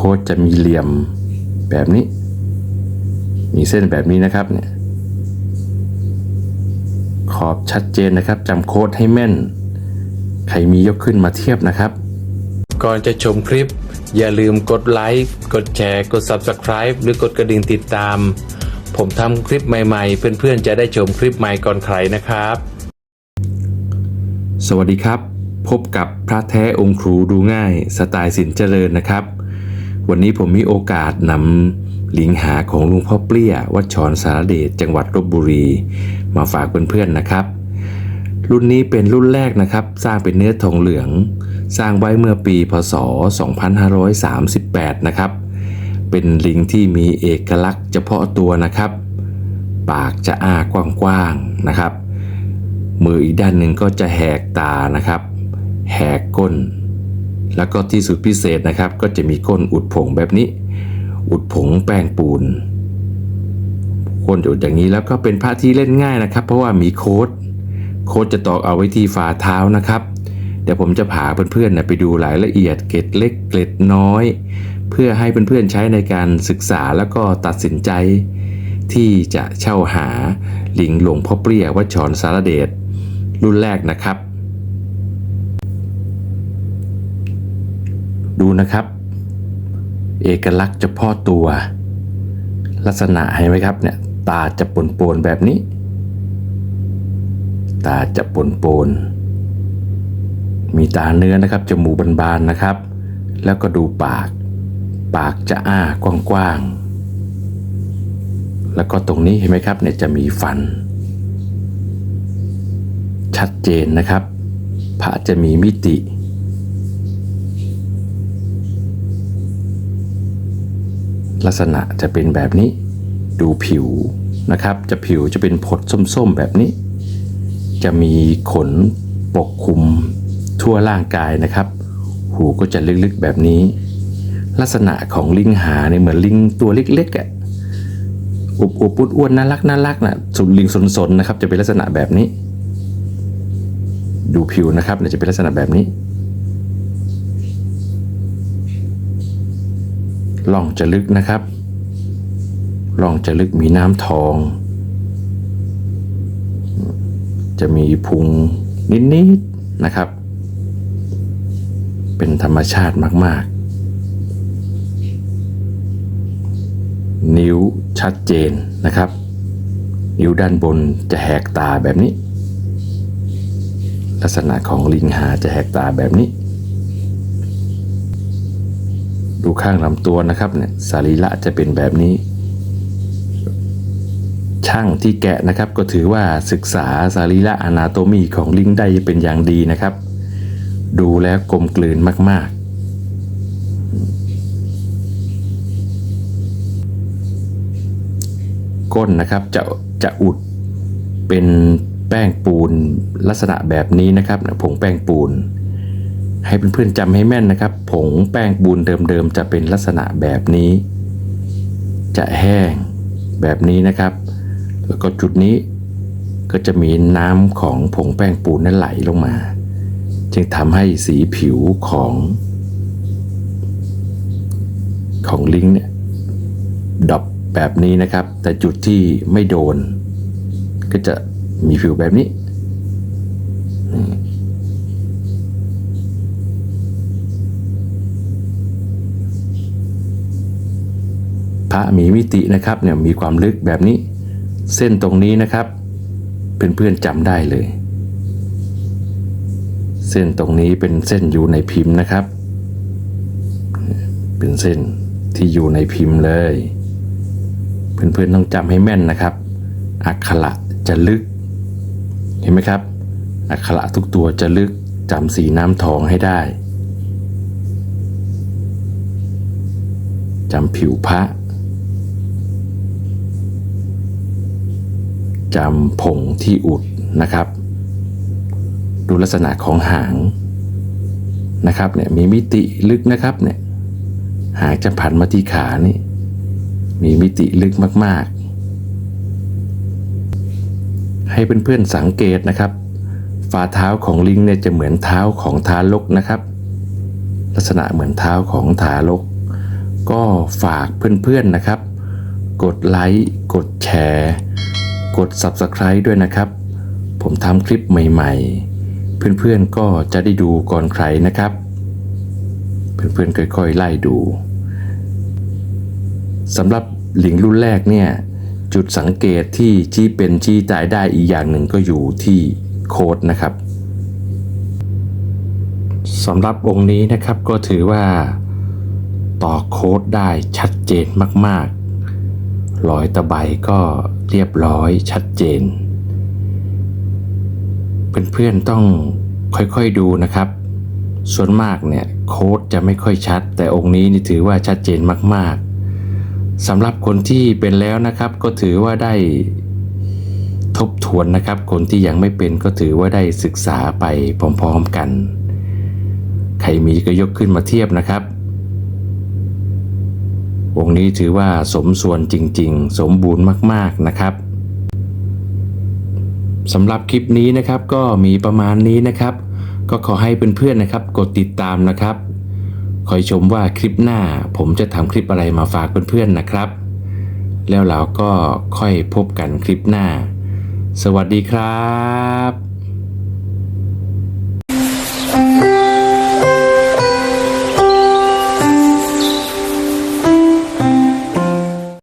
ค้ดจะมีเหลี่ยมแบบนี้ มีเส้นแบบนี้นะครับเนี่ยขอบชัดเจนนะครับจำโค้ดให้แม่น ใครมียกขึ้นมาเทียบนะครับ ก่อนจะชมคลิป อย่าลืมกดไลค์ กดแชร์ กด Subscribe หรือกดกระดิ่งติดตาม ผมทำคลิปใหม่ๆ เพื่อนๆ จะได้ชมคลิปใหม่ก่อนใครนะครับ สวัสดีครับ พบกับพระแท้องค์ครูดูง่าย สไตล์สินเจริญนะครับ วันนี้ผมมีโอกาสนำลิงหาของลุงพ่อเปรี้ย วัดชรสารเดชจังหวัดลบบุรี มาฝากเพื่อนๆนะครับ รุ่นนี้เป็นรุ่นแรกนะครับ สร้างเป็นเนื้อทองเหลือง สร้างไว้เมื่อปีพศ 2538 นะครับ เป็นลิงที่มีเอกลักษณ์เฉพาะตัวนะครับ ปากจะอ้ากว้างๆนะครับ มืออีกด้านหนึ่งก็จะแหกตานะครับ แหกก้น แล้วก็ที่สุดพิเศษนะครับ ก็จะมีก้นอุดผงแบบนี้ อุดผงแป้งปูนก้นอุดอย่างนี้แล้วก็เป็นพระที่เล่นง่ายนะครับ เพราะว่ามีโค้ดโค้ดจะตอกเอาไว้ที่ฝ่าเท้านะครับเดี๋ยวผมจะพาเพื่อนๆนะไปดูรายละเอียดเกร็ดเล็กเกร็ดน้อย เพื่อให้เพื่อนๆใช้ในการศึกษาแล้วก็ตัดสินใจ ที่จะเช่าหาลิงหลวงพ่อเปรี้ยวัดชรสารเดชรุ่นแรกนะครับ ดูนะครับ เอกลักษณ์เฉพาะตัว ลักษณะเห็นไหมครับเนี่ยตาจะปนปนแบบนี้ ตาจะปนปนมีตาเนื้อนะครับจมูกบานๆนะครับ แล้วก็ดูปาก ปากจะอ้ากว้างๆแล้วก็ตรงนี้เห็นไหมครับเนี่ยจะมีฟัน ชัดเจนนะครับพระจะมีมิติ ลักษณะจะเป็นแบบนี้ ดูผิวนะครับ จะผิวจะเป็นผดส้มๆแบบนี้ จะมีขนปกคลุมทั่วร่างกายนะครับ หูก็จะลึกๆแบบนี้ ลักษณะของลิงหาเนี่ยเหมือนลิงตัวเล็กๆอะ่ะอุบอุบอ้วนน่ารักน่ารักนะสุดลิงสนๆนะครับ จะเป็นลักษณะแบบนี้ ดูผิวนะครับเนี่ยจะเป็นลักษณะแบบนี้ ล่องจะลึกนะครับล่องจะลึกมีน้ำทอง จะมีพุงนิดๆนะครับ เป็นธรรมชาติมาก ๆ นิ้วชัดเจนนะครับ นิ้วด้านบนจะแหกตาแบบนี้ ลักษณะของลิงหาจะแหกตาแบบนี้ ดูข้างลำตัวนะครับเนี่ยสรีระจะเป็นแบบนี้ ช่างที่แกะนะครับก็ถือว่าศึกษาสรีระอนาโตมีของลิงได้เป็นอย่างดีนะครับ ดูแล้วกลมกลืนมาก ๆก้นนะครับจะจะอุดเป็นแป้งปูนลักษณะแบบนี้นะครับผงแป้งปูน ให้เพื่อนๆจำให้แม่นนะครับ ผงแป้งปูนเดิมๆจะเป็นลักษณะแบบนี้ จะแห้งแบบนี้นะครับ แล้วก็จุดนี้ก็จะมีน้ำของผงแป้งปูนนั้นไหลลงมา จึงทำให้สีผิวของ ของลิงเนี่ยดอบแบบนี้นะครับ แต่จุดที่ไม่โดน ก็จะมีผิวแบบนี้ พระมีมิตินะครับเนี่ยมีความลึกแบบนี้ เส้นตรงนี้นะครับ เพื่อนๆจำได้เลย เส้นตรงนี้เป็นเส้นอยู่ในพิมพ์นะครับ เป็นเส้นที่อยู่ในพิมพ์เลย เพื่อนๆต้องจำให้แม่นนะครับ อักขระจะลึก เห็นไหมครับ อักขระทุกตัวจะลึกจำสีน้ำทองให้ได้จำผิวพระ จำผงที่อุดนะครับ ดูลักษณะของหางนะครับเนี่ยมีมิติลึกนะครับเนี่ยหางจะผันมาที่ขานี่มีมิติลึกมาก ๆ ให้เพื่อนๆสังเกตนะครับ ฝ่าเท้าของลิงเนี่ยจะเหมือนเท้าของทารกนะครับ ลักษณะเหมือนเท้าของทารก ก็ฝากเพื่อนๆนะครับ กดไลค์กดแชร์ กด Subscribe ด้วยนะครับ ผมทำคลิปใหม่ๆ เพื่อนๆก็จะได้ดูก่อนใครนะครับ เพื่อนๆค่อยๆไล่ดูสำหรับหลิงรุ่นแรกเนี่ยจุดสังเกตที่ชี้เป็นชี้ตายได้อีกอย่างหนึ่งก็อยู่ที่โค้ดนะครับสำหรับองค์นี้นะครับก็ถือว่าต่อโค้ดได้ชัดเจนมาก ๆ รอยตะไบก็ เรียบร้อยชัดเจน เพื่อนๆต้องค่อยๆดูนะครับ ส่วนมากเนี่ยโค้ดจะไม่ค่อยชัด แต่องค์นี้นี่ถือว่าชัดเจนมากๆสำหรับคนที่เป็นแล้วนะครับก็ถือว่าได้ทบทวนนะครับ คนที่ยังไม่เป็นก็ถือว่าได้ศึกษาไปพร้อมๆกัน ใครมีก็ยกขึ้นมาเทียบนะครับ วงนี้ถือว่าสมส่วนจริง ๆ สมบูรณ์มาก ๆนะครับสำหรับคลิปนี้นะครับก็มีประมาณนี้นะครับ ก็ขอให้เพื่อนๆนะครับ กดติดตามนะครับ คอยชมว่าคลิปหน้าผมจะทำคลิปอะไรมาฝากเพื่อนๆนะครับ แล้วเราก็ค่อยพบกันคลิปหน้า สวัสดีครับ